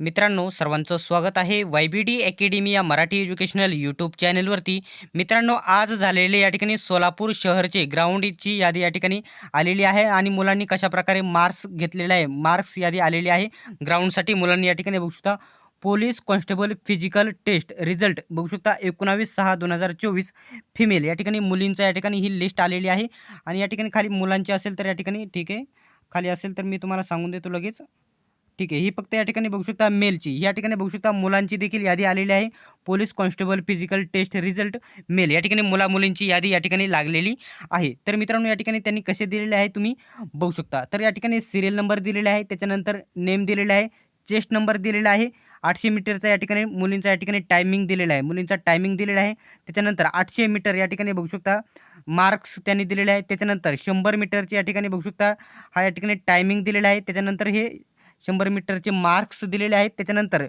मित्रांनो सर्वांचं स्वागत आहे वाय बी डी अकॅडमी या मराठी एज्युकेशनल यूट्यूब चॅनलवरती. मित्रांनो आज झालेले या ठिकाणी सोलापूर शहरचे ग्राउंडची यादी या ठिकाणी आलेली आहे आणि मुलांनी कशाप्रकारे मार्क्स घेतलेले आहे मार्क्स यादी आलेली आहे. ग्राउंडसाठी मुलांनी या ठिकाणी बघू शकता police constable physical test result बघू शकता एकोणावीस सहा दोन हजार चोवीस फिमेल या ठिकाणी मुलींचं या ठिकाणी ही लिस्ट आलेली आहे. आणि या ठिकाणी खाली मुलांची असेल तर या ठिकाणी ठीक आहे. खाली असेल तर मी तुम्हाला सांगून देतो लगेच. ठीक आहे ही फक्त या ठिकाणी बघू शकता मेलची या ठिकाणी बघू शकता मुलांची देखील यादी आलेली आहे police constable physical test result male या ठिकाणी मुला मुलींची यादी या ठिकाणी लागलेली आहे तर मित्रांनो या ठिकाणी त्यांनी कसे दिलेले आहे तुम्ही बघू शकता तर या ठिकाणी सिरियल नंबर दिलेला आहे त्याच्यानंतर नेम दिलेला आहे चेस्ट नंबर दिलेला आहे आठशे मीटरचा या ठिकाणी मुलींचा या ठिकाणी टायमिंग दिलेला आहे मुलींचा टायमिंग दिलेला आहे त्याच्यानंतर आठशे मीटर या ठिकाणी बघू शकता मार्क्स त्यांनी दिलेले आहे त्याच्यानंतर शंभर मीटरची या ठिकाणी बघू शकता हा या ठिकाणी टायमिंग दिलेला आहे त्याच्यानंतर हे शंभर मीटरचे मार्क्स दिलेले आहेत. त्याच्यानंतर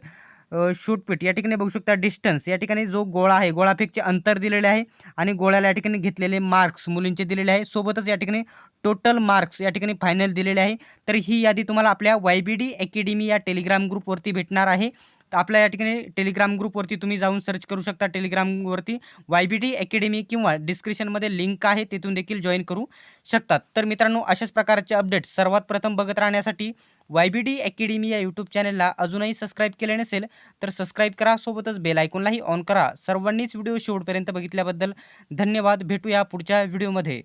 शूटपीट या ठिकाणी बघू शकता डिस्टन्स. या ठिकाणी जो गोळा आहे गोळाफेकचे अंतर दिलेले आहे आणि गोळ्याला या ठिकाणी घेतलेले मार्क्स मुलींचे दिलेले आहे. सोबतच या ठिकाणी टोटल मार्क्स या ठिकाणी फायनल दिलेले आहे. तर ही यादी तुम्हाला आपल्या वाय बी डी अकॅडमी या टेलिग्राम ग्रुपवरती भेटणार आहे. तर आपल्या या ठिकाणी टेलिग्राम ग्रुपवरती तुम्ही जाऊन सर्च करू शकता. टेलिग्रामवरती वाय बी डी अकॅडमी किंवा डिस्क्रिप्शनमध्ये लिंक आहे तिथून देखील जॉईन करू शकतात. तर मित्रांनो अशाच प्रकारचे अपडेट सर्वात प्रथम बघत राहण्यासाठी वाय बी डी अकॅडमी या यूट्यूब चॅनलला अजूनही सबस्क्राईब केले नसेल तर सबस्क्राईब करा. सोबतच बेल आयकॉनलाही ऑन करा. सर्वांनीच व्हिडिओ शेवटपर्यंत बघितल्याबद्दल धन्यवाद. भेटूया पुढच्या व्हिडिओमध्ये